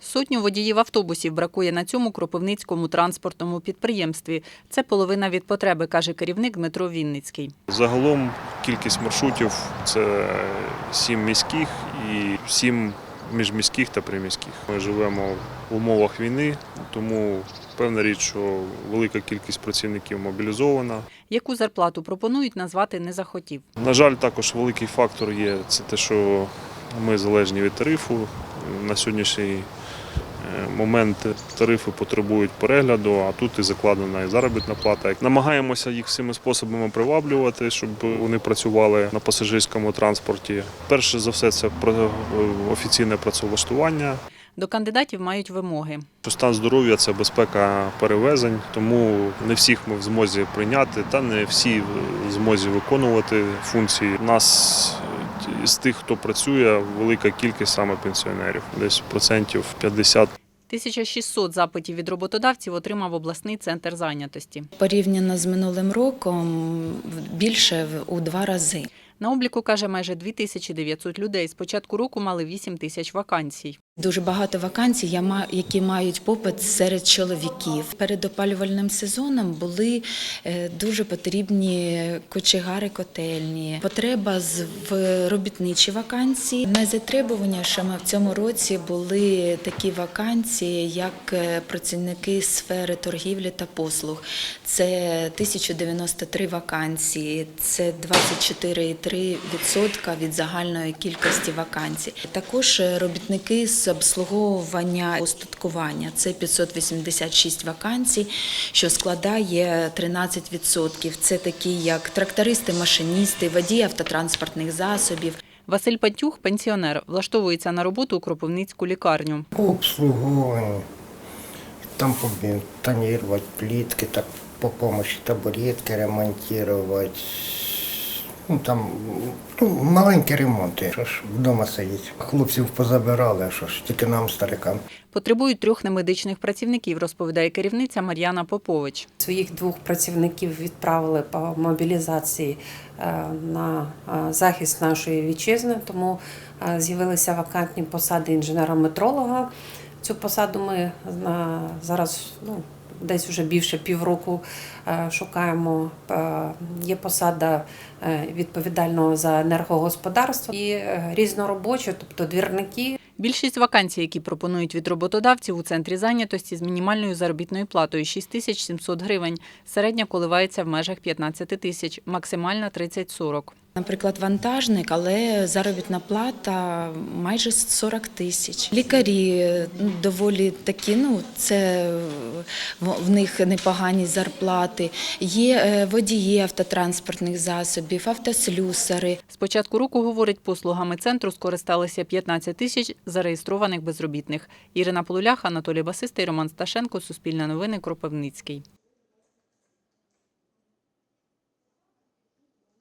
Сотню водіїв автобусів бракує на цьому кропивницькому транспортному підприємстві. Це половина від потреби, каже керівник Дмитро Вінницький. Загалом кількість маршрутів це сім міських і сім міжміських та приміських. Ми живемо в умовах війни, тому певна річ, що велика кількість працівників мобілізована. Яку зарплату пропонують, назвати не захотів. На жаль, також великий фактор є це те, що ми залежні від тарифу. На сьогоднішній е, момент тарифи потребують перегляду, а тут і закладена і заробітна плата. Намагаємося їх всіми способами приваблювати, щоб вони працювали на пасажирському транспорті. Перше за все, це е, офіційне працевлаштування. До кандидатів мають вимоги. Стан здоров'я це безпека перевезень, тому не всіх ми в змозі прийняти, та не всі в змозі виконувати функції. У нас е, з тих, хто працює, велика кількість саме пенсіонерів, десь процентів 50 1600 запитів від роботодавців отримав обласний центр зайнятості. Порівняно з минулим роком більше в- у два рази. На обліку, каже, майже 2900 людей. З початку року мали 8 тисяч вакансій. Дуже багато вакансій, які мають попит серед чоловіків. Перед опалювальним сезоном були е, дуже потрібні кочегари котельні. Потреба в робітничі вакансії. Найзатребуванішими в цьому році були такі вакансії, як е, працівники сфери торгівлі та послуг. Це 1093 вакансії, це 24,3% від загальної кількості вакансій. Також е, робітники з обслуговування устаткування. Це 586 вакансій, що складає 13%. Це такі як трактористи, машиністи, водії автотранспортних засобів. Василь Пантюх, пенсіонер, влаштовується на роботу у Кропивницьку лікарню. По обслуговуванню, там тонировать плитки, так по помощи табуретки ремонтировать. Ну, там ну, маленькі ремонти. Що ж вдома сидіть. Хлопців позабирали, що ж тільки нам, старикам. Потребують трьох немедичних працівників, розповідає керівниця Мар'яна Попович. Своїх двох працівників відправили по мобілізації е, на е, захист нашої вітчизни, тому е, з'явилися вакантні посади інженера-метролога. Цю посаду ми зараз ну, десь вже більше півроку е, шукаємо. Е, Є посада е, відповідального за енергогосподарство і різноробочі, тобто двірники. Більшість вакансій, які пропонують від роботодавців у центрі зайнятості з мінімальною заробітною платою 6700 гривень. Середня коливається в межах 15 тисяч, максимальна 30-40. Наприклад, вантажник, але заробітна плата майже 40 тисяч. Лікарі ну, доволі такі, ну це в них непогані зарплати. Є е, водії автотранспортних засобів, автослюсари. З початку року, говорить, послугами центру скористалися 15 тисяч зареєстрованих безробітних. Ірина Полулях, Анатолій Басистий, Роман Сташенко, Суспільне новини, Кропивницький.